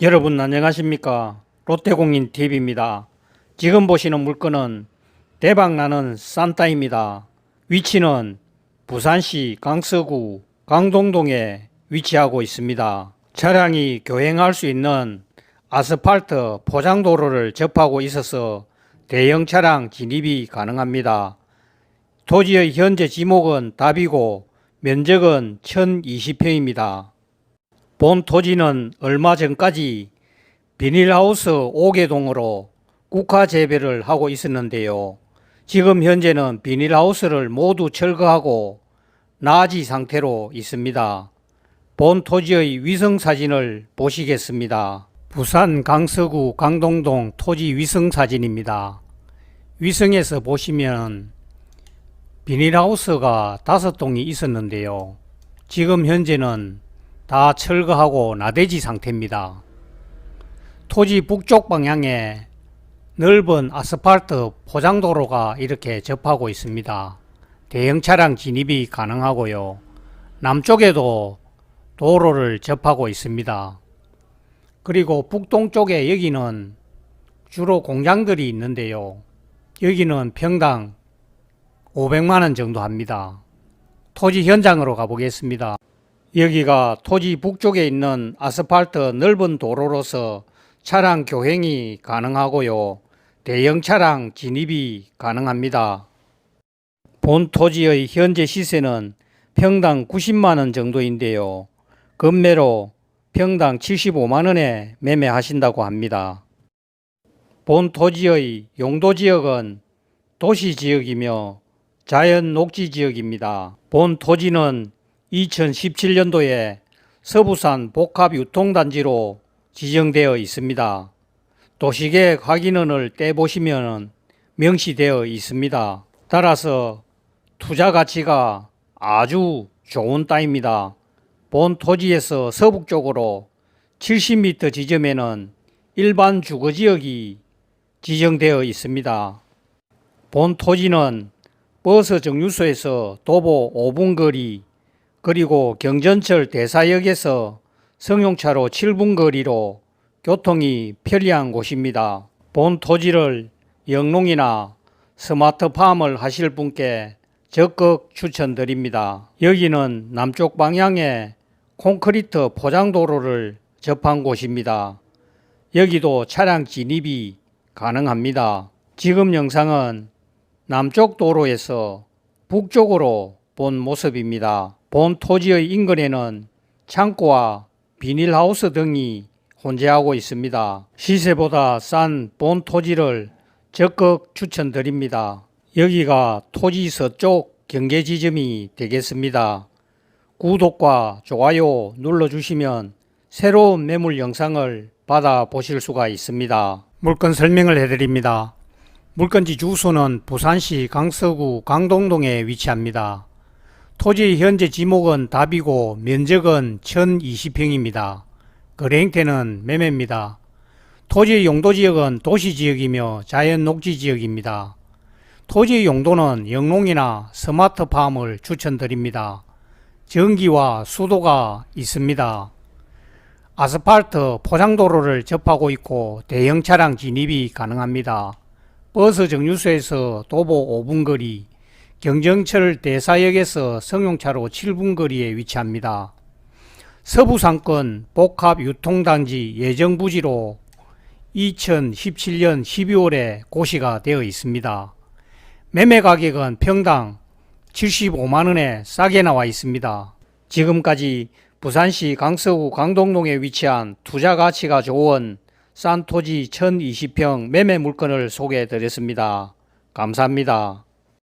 여러분 안녕하십니까 롯데공인 TV입니다. 지금 보시는 물건은 대박나는 산타입니다. 위치는 부산시 강서구 강동동에 위치하고 있습니다. 차량이 교행할 수 있는 아스팔트 포장도로를 접하고 있어서 대형 차량 진입이 가능합니다. 토지의 현재 지목은 답이고 면적은 1020평입니다. 본 토지는 얼마 전까지 비닐하우스 5개동으로 국화 재배를 하고 있었는데요. 지금 현재는 비닐하우스를 모두 철거하고 나지 상태로 있습니다. 본 토지의 위성 사진을 보시겠습니다. 부산 강서구 강동동 토지 위성 사진입니다. 위성에서 보시면 비닐하우스가 다섯 동이 있었는데요. 지금 현재는 다 철거하고 나대지 상태입니다. 토지 북쪽 방향에 넓은 아스팔트 포장도로가 이렇게 접하고 있습니다. 대형 차량 진입이 가능하고요. 남쪽에도 도로를 접하고 있습니다. 그리고 북동쪽에 여기는 주로 공장들이 있는데요. 여기는 평당 500만원 정도 합니다. 토지 현장으로 가보겠습니다. 여기가 토지 북쪽에 있는 아스팔트 넓은 도로로서 차량 교행이 가능하고요. 대형 차량 진입이 가능합니다. 본 토지의 현재 시세는 평당 90만원 정도인데요. 금매로 평당 75만원에 매매하신다고 합니다. 본 토지의 용도 지역은 도시 지역이며 자연 녹지 지역입니다. 본 토지는 2017년도에 서부산 복합유통단지로 지정되어 있습니다. 도시계획 확인원을 떼보시면 명시되어 있습니다. 따라서 투자 가치가 아주 좋은 땅입니다. 본 토지에서 서북쪽으로 70m 지점에는 일반 주거지역이 지정되어 있습니다. 본 토지는 버스 정류소에서 도보 5분 거리 그리고 경전철 대사역에서 성용차로 7분 거리로 교통이 편리한 곳입니다. 본 토지를 영농이나 스마트팜을 하실 분께 적극 추천드립니다. 여기는 남쪽 방향에 콘크리트 포장도로를 접한 곳입니다. 여기도 차량 진입이 가능합니다. 지금 영상은 남쪽 도로에서 북쪽으로 본 모습입니다. 본 토지의 인근에는 창고와 비닐하우스 등이 혼재하고 있습니다. 시세보다 싼 본 토지를 적극 추천드립니다. 여기가 토지 서쪽 경계 지점이 되겠습니다. 구독과 좋아요 눌러주시면 새로운 매물 영상을 받아 보실 수가 있습니다. 물건 설명을 해드립니다. 물건지 주소는 부산시 강서구 강동동에 위치합니다. 토지 현재 지목은 답이고 면적은 1020평입니다. 거래 형태는 매매입니다. 토지의 용도 지역은 도시 지역이며 자연 녹지 지역입니다. 토지의 용도는 영농이나 스마트팜을 추천드립니다. 전기와 수도가 있습니다. 아스팔트 포장도로를 접하고 있고 대형 차량 진입이 가능합니다. 버스 정류소에서 도보 5분 거리, 경정철 대사역에서 성용차로 7분 거리에 위치합니다. 서부상권 복합유통단지 예정부지로 2017년 12월에 고시가 되어 있습니다. 매매 가격은 평당 75만원에 싸게 나와 있습니다. 지금까지 부산시 강서구 강동동에 위치한 투자 가치가 좋은 싼 토지 1020평 매매 물건을 소개해 드렸습니다. 감사합니다.